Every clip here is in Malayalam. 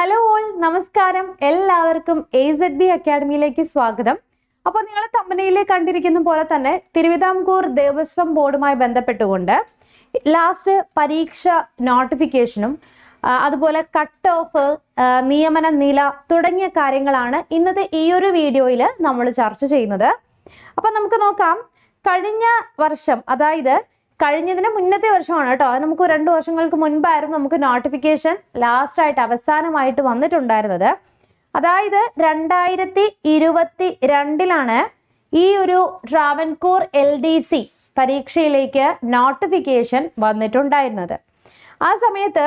ഹലോ ഓൾ നമസ്കാരം. എല്ലാവർക്കും എ സെഡ് ബി അക്കാഡമിയിലേക്ക് സ്വാഗതം. അപ്പോൾ നിങ്ങൾ തമ്പനയിൽ കണ്ടിരിക്കുന്ന പോലെ തന്നെ തിരുവിതാംകൂർ ദേവസ്വം ബോർഡുമായി ബന്ധപ്പെട്ടുകൊണ്ട് ലാസ്റ്റ് പരീക്ഷ നോട്ടിഫിക്കേഷനും അതുപോലെ കട്ട് ഓഫ് നിയമന നില തുടങ്ങിയ കാര്യങ്ങളാണ് ഇന്നത്തെ ഈ ഒരു വീഡിയോയിൽ നമ്മൾ ചർച്ച ചെയ്യുന്നത്. അപ്പം നമുക്ക് നോക്കാം. കഴിഞ്ഞ വർഷം അതായത് കഴിഞ്ഞതിന് മുന്നത്തെ വർഷമാണ് കേട്ടോ. അത് നമുക്ക് രണ്ട് വർഷങ്ങൾക്ക് മുൻപായിരുന്നു നമുക്ക് നോട്ടിഫിക്കേഷൻ ലാസ്റ്റ് ആയിട്ട് അവസാനമായിട്ട് വന്നിട്ടുണ്ടായിരുന്നത്. അതായത് രണ്ടായിരത്തി ഇരുപത്തി രണ്ടിലാണ് ഈ ഒരു ട്രാവൻകൂർ എൽ ഡി സി പരീക്ഷയിലേക്ക് നോട്ടിഫിക്കേഷൻ വന്നിട്ടുണ്ടായിരുന്നത്. ആ സമയത്ത്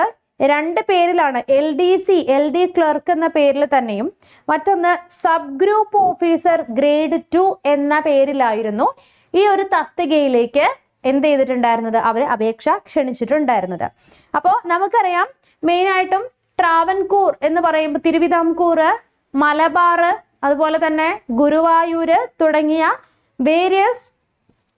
രണ്ട് പേരിലാണ് L D C L D clerk എന്ന പേരിൽ തന്നെയും മറ്റൊന്ന് sub group officer grade two എന്ന പേരിലായിരുന്നു ഈ ഒരു തസ്തികയിലേക്ക് എന്ത് ചെയ്തിട്ടുണ്ടായിരുന്നത്? അവർ അപേക്ഷ ക്ഷണിച്ചിട്ടുണ്ടായിരുന്നത്. അപ്പോൾ നമുക്കറിയാം മെയിനായിട്ടും ട്രാവൻകൂർ എന്ന് പറയുമ്പോൾ തിരുവിതാംകൂർ മലബാർ അതുപോലെ തന്നെ ഗുരുവായൂര് തുടങ്ങിയ വേരിയസ്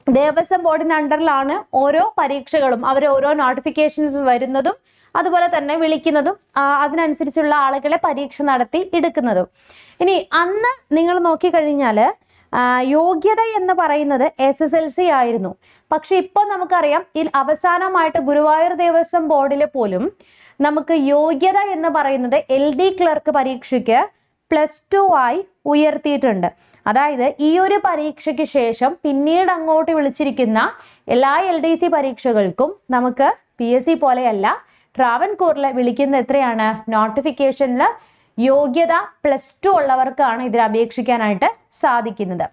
ദേവസ്വം ബോർഡിന്റെ അണ്ടറിലാണ് ഓരോ പരീക്ഷകളും അവർ ഓരോ നോട്ടിഫിക്കേഷൻസ് വരുന്നതും അതുപോലെ തന്നെ വിളിക്കുന്നതും അതിനനുസരിച്ചുള്ള ആളുകളെ പരീക്ഷ നടത്തി എടുക്കുന്നതും. ഇനി അന്ന് നിങ്ങൾ നോക്കിക്കഴിഞ്ഞാൽ യോഗ്യത എന്ന് പറയുന്നത് എസ് എസ് എൽ സി ആയിരുന്നു. പക്ഷെ ഇപ്പൊ നമുക്കറിയാം ഇതിൽ അവസാനമായിട്ട് ഗുരുവായൂർ ദേവസ്വം ബോർഡിൽ പോലും നമുക്ക് യോഗ്യത എന്ന് പറയുന്നത് എൽ ഡി ക്ലർക്ക് പരീക്ഷയ്ക്ക് പ്ലസ് ടു ആയി ഉയർത്തിയിട്ടുണ്ട്. അതായത് ഈ ഒരു പരീക്ഷയ്ക്ക് ശേഷം പിന്നീട് അങ്ങോട്ട് വിളിച്ചിരിക്കുന്ന എല്ലാ എൽ ഡി സി പരീക്ഷകൾക്കും നമുക്ക് പി എസ് സി പോലെയല്ല ട്രാവൻകൂറിൽ വിളിക്കുന്ന എത്രയാണ്? നോട്ടിഫിക്കേഷനിൽ യോഗ്യത പ്ലസ് ടു ഉള്ളവർക്കാണ് ഇതിൽ അപേക്ഷിക്കാനായിട്ട് സാധിക്കുന്നത്.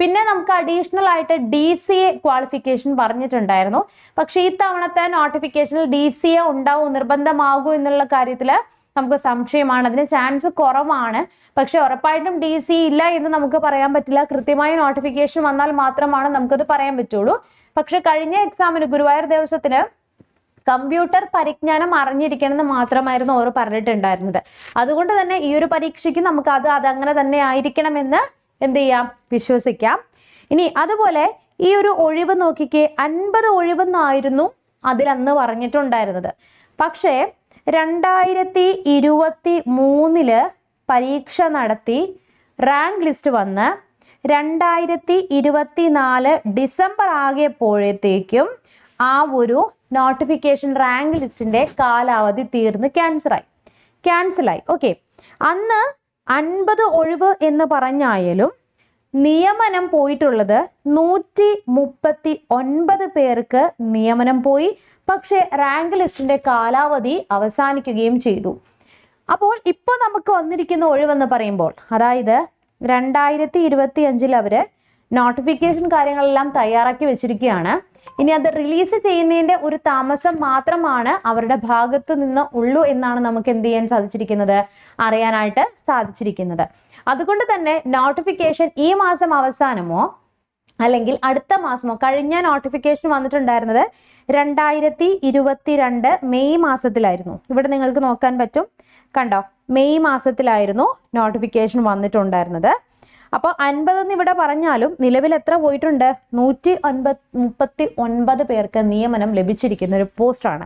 പിന്നെ നമുക്ക് അഡീഷണൽ ആയിട്ട് ഡി സി എ ക്വാളിഫിക്കേഷൻ പറഞ്ഞിട്ടുണ്ടായിരുന്നു. പക്ഷേ ഈ തവണത്തെ നോട്ടിഫിക്കേഷനിൽ ഡി സി എ ഉണ്ടാവും നിർബന്ധമാകും എന്നുള്ള കാര്യത്തിൽ നമുക്ക് സംശയമാണ്. അതിന് ചാൻസ് കുറവാണ്. പക്ഷെ ഉറപ്പായിട്ടും ഡി സി ഇല്ല എന്ന് നമുക്ക് പറയാൻ പറ്റില്ല. കൃത്യമായ നോട്ടിഫിക്കേഷൻ വന്നാൽ മാത്രമാണ് നമുക്കത് പറയാൻ പറ്റുള്ളൂ. പക്ഷെ കഴിഞ്ഞ എക്സാമിന് ഗുരുവായൂർ ദിവസത്തിന് കമ്പ്യൂട്ടർ പരിജ്ഞാനം അറിഞ്ഞിരിക്കണം എന്ന് മാത്രമായിരുന്നു ഓർ പറഞ്ഞിട്ടുണ്ടായിരുന്നത്. അതുകൊണ്ട് തന്നെ ഈ ഒരു പരീക്ഷയ്ക്ക് നമുക്ക് അത് അതങ്ങനെ തന്നെ ആയിരിക്കണമെന്ന് എന്ത് ചെയ്യാം? വിശ്വസിക്കാം. ഇനി അതുപോലെ ഈ ഒരു ഒഴിവ് നോക്കിക്കേ അൻപത് ഒഴിവെന്നായിരുന്നു അതിൽ അന്ന് പറഞ്ഞിട്ടുണ്ടായിരുന്നത്. പക്ഷേ രണ്ടായിരത്തി ഇരുപത്തി മൂന്നിൽ പരീക്ഷ നടത്തി റാങ്ക് ലിസ്റ്റ് വന്ന് രണ്ടായിരത്തി ഇരുപത്തി നാല് ഡിസംബർ ആകിയപ്പോഴത്തേക്കും ആ ഒരു നോട്ടിഫിക്കേഷൻ റാങ്ക് ലിസ്റ്റിന്റെ കാലാവധി തീർന്ന് ക്യാൻസറായി ക്യാൻസലായി ഓക്കെ അന്ന് അൻപത് ഒഴിവ് എന്ന് പറഞ്ഞായാലും നിയമനം പോയിട്ടുള്ളത് നൂറ്റി മുപ്പത്തി ഒൻപത് പേർക്ക് നിയമനം പോയി. പക്ഷേ റാങ്ക് ലിസ്റ്റിന്റെ കാലാവധി അവസാനിക്കുകയും ചെയ്തു. അപ്പോൾ ഇപ്പോൾ നമുക്ക് വന്നിരിക്കുന്ന ഒഴിവെന്ന് പറയുമ്പോൾ അതായത് രണ്ടായിരത്തി ഇരുപത്തി അഞ്ചിൽ അവർ നോട്ടിഫിക്കേഷൻ കാര്യങ്ങളെല്ലാം തയ്യാറാക്കി വെച്ചിരിക്കുകയാണ്. ഇനി അത് റിലീസ് ചെയ്യുന്നതിന്റെ ഒരു താമസം മാത്രമാണ് അവരുടെ ഭാഗത്ത് നിന്ന് ഉള്ളൂ എന്നാണ് നമുക്ക് എന്ത് ചെയ്യാൻ സാധിച്ചിരിക്കുന്നത്? അറിയാനായിട്ട് സാധിച്ചിരിക്കുന്നത്. അതുകൊണ്ട് തന്നെ നോട്ടിഫിക്കേഷൻ ഈ മാസം അവസാനമോ അല്ലെങ്കിൽ അടുത്ത മാസമോ കഴിഞ്ഞ നോട്ടിഫിക്കേഷൻ വന്നിട്ടുണ്ടായിരുന്നത് രണ്ടായിരത്തി ഇരുപത്തിരണ്ട് മെയ് മാസത്തിലായിരുന്നു. ഇവിടെ നിങ്ങൾക്ക് നോക്കാൻ പറ്റും. കണ്ടോ? മെയ് മാസത്തിലായിരുന്നു നോട്ടിഫിക്കേഷൻ വന്നിട്ടുണ്ടായിരുന്നത്. അപ്പോൾ അൻപതെന്ന് ഇവിടെ പറഞ്ഞാലും നിലവിൽ എത്ര പോയിട്ടുണ്ട്? നൂറ്റി ഒൻപത് മുപ്പത്തി ഒൻപത് പേർക്ക് നിയമനം ലഭിച്ചിരിക്കുന്ന ഒരു പോസ്റ്റാണ്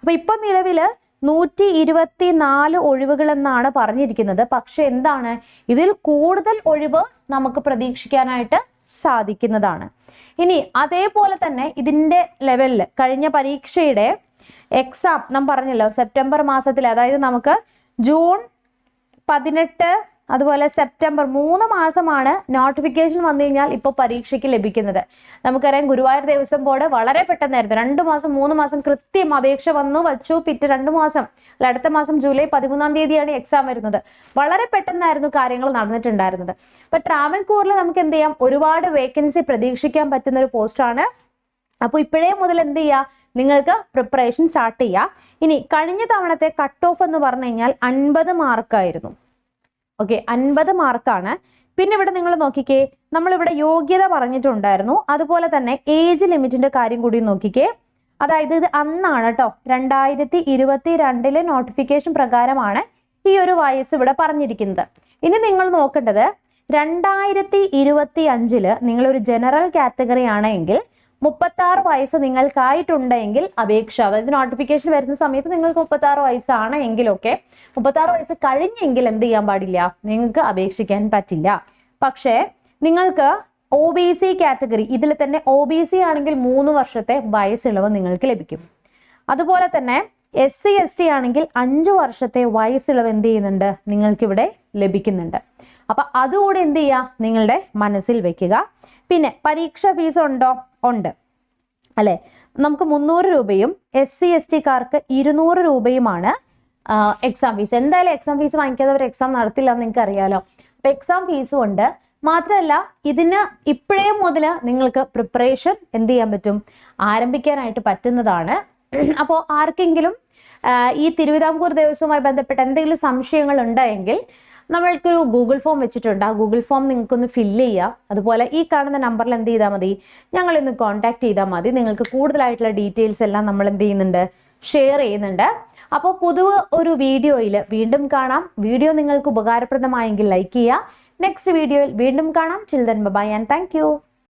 അപ്പോൾ ഇപ്പം നിലവിൽ നൂറ്റി ഇരുപത്തി നാല് ഒഴിവുകൾ എന്നാണ് പറഞ്ഞിരിക്കുന്നത്. പക്ഷെ എന്താണ്? ഇതിൽ കൂടുതൽ ഒഴിവ് നമുക്ക് പ്രതീക്ഷിക്കാനായിട്ട് സാധിക്കുന്നതാണ്. ഇനി അതേപോലെ തന്നെ ഇതിന്റെ ലെവലിൽ കഴിഞ്ഞ പരീക്ഷയുടെ എക്സാം നാം പറഞ്ഞല്ലോ സെപ്റ്റംബർ മാസത്തിൽ അതായത് നമുക്ക് ജൂൺ പതിനെട്ട് അതുപോലെ സെപ്റ്റംബർ മൂന്ന് മാസമാണ് നോട്ടിഫിക്കേഷൻ വന്നു കഴിഞ്ഞാൽ ഇപ്പോൾ പരീക്ഷയ്ക്ക് ലഭിക്കുന്നത്. നമുക്കറിയാം ഗുരുവായൂർ ദേവസ്വം ബോർഡ് വളരെ പെട്ടെന്നായിരുന്നു രണ്ട് മാസം മൂന്ന് മാസം കൃത്യം അപേക്ഷ വന്നു വച്ചു. പിറ്റ് രണ്ട് മാസം അല്ല അടുത്ത മാസം ജൂലൈ പതിമൂന്നാം തീയതിയാണ് എക്സാം വരുന്നത്. വളരെ പെട്ടെന്നായിരുന്നു കാര്യങ്ങൾ നടന്നിട്ടുണ്ടായിരുന്നത്. അപ്പൊ ട്രാവൻകൂറിൽ നമുക്ക് എന്ത് ചെയ്യാം? ഒരുപാട് വേക്കൻസി പ്രതീക്ഷിക്കാൻ പറ്റുന്ന ഒരു പോസ്റ്റാണ് അപ്പോൾ ഇപ്പോഴേ മുതൽ എന്ത് ചെയ്യുക നിങ്ങൾക്ക് പ്രിപ്പറേഷൻ സ്റ്റാർട്ട് ചെയ്യുക ഇനി കഴിഞ്ഞ തവണത്തെ കട്ട് ഓഫ് എന്ന് പറഞ്ഞു കഴിഞ്ഞാൽ അൻപത് മാർക്കായിരുന്നു ഓക്കെ അൻപത് മാർക്കാണ് പിന്നെ ഇവിടെ നിങ്ങൾ നോക്കിക്കേ നമ്മളിവിടെ യോഗ്യത പറഞ്ഞിട്ടുണ്ടായിരുന്നു. അതുപോലെ തന്നെ ഏജ് ലിമിറ്റിന്റെ കാര്യം കൂടി നോക്കിക്കേ. അതായത് ഇത് അന്നാണ് കേട്ടോ രണ്ടായിരത്തി ഇരുപത്തി രണ്ടിലെ നോട്ടിഫിക്കേഷൻ പ്രകാരമാണ് ഈ ഒരു വയസ്സ് ഇവിടെ പറഞ്ഞിരിക്കുന്നത്. ഇനി നിങ്ങൾ നോക്കേണ്ടത് രണ്ടായിരത്തി ഇരുപത്തി അഞ്ചിൽ നിങ്ങളൊരു ജനറൽ കാറ്റഗറി ആണെങ്കിൽ മുപ്പത്തി ആറ് വയസ്സ് നിങ്ങൾക്കായിട്ടുണ്ടെങ്കിൽ അപേക്ഷ അതായത് നോട്ടിഫിക്കേഷൻ വരുന്ന സമയത്ത് നിങ്ങൾക്ക് മുപ്പത്തി ആറ് വയസ്സാണ് എങ്കിലൊക്കെ. മുപ്പത്തി ആറ് വയസ്സ് കഴിഞ്ഞെങ്കിൽ എന്ത് ചെയ്യാൻ പാടില്ല? നിങ്ങൾക്ക് അപേക്ഷിക്കാൻ പറ്റില്ല. പക്ഷേ നിങ്ങൾക്ക് ഒ ബി സി കാറ്റഗറി ഇതിൽ തന്നെ ഒ ബി സി ആണെങ്കിൽ മൂന്ന് വർഷത്തെ വയസ്സിളവ് നിങ്ങൾക്ക് ലഭിക്കും. അതുപോലെ തന്നെ എസ് സി എസ് ടി ആണെങ്കിൽ അഞ്ച് വർഷത്തെ വയസ്സിളവ് എന്ത് ചെയ്യുന്നുണ്ട്? നിങ്ങൾക്കിവിടെ ലഭിക്കുന്നുണ്ട്. അപ്പൊ അതുകൂടെ എന്ത് ചെയ്യുക? നിങ്ങളുടെ മനസ്സിൽ വെക്കുക. പിന്നെ പരീക്ഷ ഫീസ് ഉണ്ടോ? ഉണ്ട്. അല്ലെ? നമുക്ക് മുന്നൂറ് രൂപയും എസ് സി എസ് ടിക്കാർക്ക് ഇരുന്നൂറ് രൂപയുമാണ് എക്സാം ഫീസ് എന്തായാലും എക്സാം ഫീസ് വാങ്ങിക്കാത്തവർ എക്സാം നടത്തില്ല എന്ന് നിങ്ങൾക്ക് അറിയാലോ അപ്പൊ എക്സാം ഫീസും ഉണ്ട്. മാത്രമല്ല ഇതിന് ഇപ്പോഴേ മുതൽ നിങ്ങൾക്ക് പ്രിപ്പറേഷൻ എന്ത് ചെയ്യാൻ പറ്റും? ആരംഭിക്കാനായിട്ട് പറ്റുന്നതാണ്. അപ്പോൾ ആർക്കെങ്കിലും ഈ തിരുവിതാംകൂർ ദേവസ്വവുമായി ബന്ധപ്പെട്ട എന്തെങ്കിലും സംശയങ്ങൾ ഉണ്ടെങ്കിൽ നമ്മൾക്കൊരു ഗൂഗിൾ ഫോം വെച്ചിട്ടുണ്ട്. ആ ഗൂഗിൾ ഫോം നിങ്ങൾക്കൊന്ന് ഫില്ല് ചെയ്യുക അതുപോലെ ഈ കാണുന്ന നമ്പറിൽ എന്ത് ചെയ്താൽ മതി? ഞങ്ങളിന്ന് കോൺടാക്ട് ചെയ്താൽ മതി. നിങ്ങൾക്ക് കൂടുതലായിട്ടുള്ള ഡീറ്റെയിൽസ് എല്ലാം നമ്മൾ എന്ത് ചെയ്യുന്നുണ്ട്? ഷെയർ ചെയ്യുന്നുണ്ട്. അപ്പോൾ പുതു ഒരു വീഡിയോയിൽ വീണ്ടും കാണാം. വീഡിയോ നിങ്ങൾക്ക് ഉപകാരപ്രദമായെങ്കിൽ ലൈക്ക് ചെയ്യുക. നെക്സ്റ്റ് വീഡിയോയിൽ വീണ്ടും കാണാം. Children by and thank